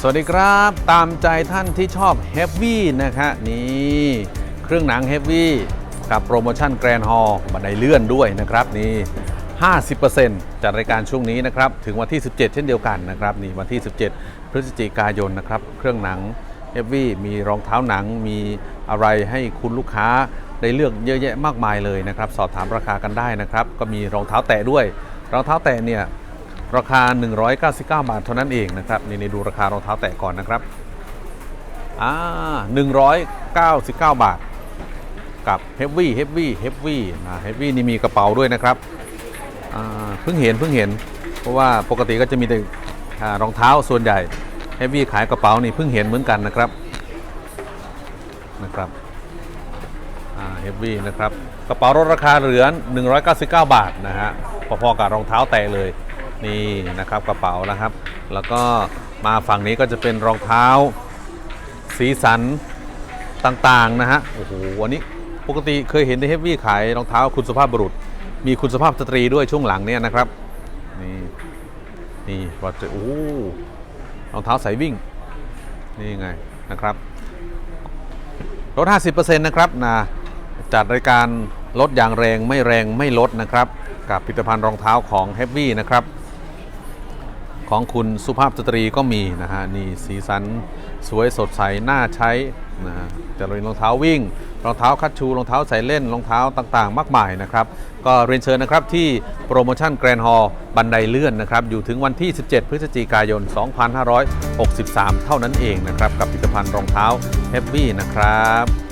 สวัสดีครับ ตามใจท่านที่ชอบเฮฟวี่นะคะ นี่เครื่องหนังเฮฟวี่กับโปรโมชั่นแกรนด์ฮอลบันไดเลื่อนด้วยนะครับนี่ 50%จัดรายการช่วงนี้นะครับ ถึงวันที่ 17 เช่นเดียวกันนะครับ นี่วันที่ 17 พฤศจิกายนนะครับ เครื่องหนังเฮฟวี่มีรองเท้าหนังมีอะไรให้คุณลูกค้าได้เลือกเยอะแยะมากมายเลยนะครับ สอบถามราคากันได้นะครับ ก็มีรองเท้าแตะด้วย รองเท้าแตะเนี่ย ราคา 199 บาทเท่านั้นเองนะครับนี่นี่ดูราคารองเท้าแตะก่อนนะครับอ่า199 บาท กับเฮฟวี่เฮฟวี่เฮฟวี่นะเฮฟวี่นี่มีกระเป๋าด้วยนะครับอ่าเพิ่งเห็นเพิ่งเห็น เพราะว่าปกติก็จะมีแต่รองเท้าส่วนใหญ่เฮฟวี่ขายกระเป๋านี่เพิ่งเห็นเหมือนกันนะครับนะครับอ่าเฮฟวี่นะครับ กระเป๋าลดราคาเหลือ199 บาทนะฮะพอๆกับรองเท้าแตะเลย นี่นะครับกระเป๋านะครับ แล้วก็มาฝั่งนี้ก็จะเป็นรองเท้า สีสันต่างๆนะฮะโอ้โหวันนี้ปกติเคยเห็นในเฮฟวี่ขายรองเท้าคุณสภาพบุรุษ มีคุณสภาพสตรีด้วยช่วงหลังเนี่ยนะครับ นี่นี่ว่าจะโอ้รองเท้าสายวิ่ง นี่ไงนะครับลด 50%นะครับนะจัดรายการลดอย่างแรงไม่แรงไม่ลดนะครับ กับผลิตภัณฑ์รองเท้าของ Heavy นะครับ ของคุณสุภาพสตรีก็มีนะฮะนี่สีสันสวยสดใสน่าใช้นะจะเป็นรองเท้าวิ่ง รองเท้าคัดชูรองเท้าใส่เล่นรองเท้าต่างๆ มากมายนะครับ ก็เรียนเชิญนะครับที่โปรโมชั่นแกรนด์ฮอลบันไดเลื่อนนะครับ อยู่ถึงวันที่ 17 พฤศจิกายน 2563 เท่านั้นเองนะครับ กับผลิตภัณฑ์รองเท้า Heavy นะครับ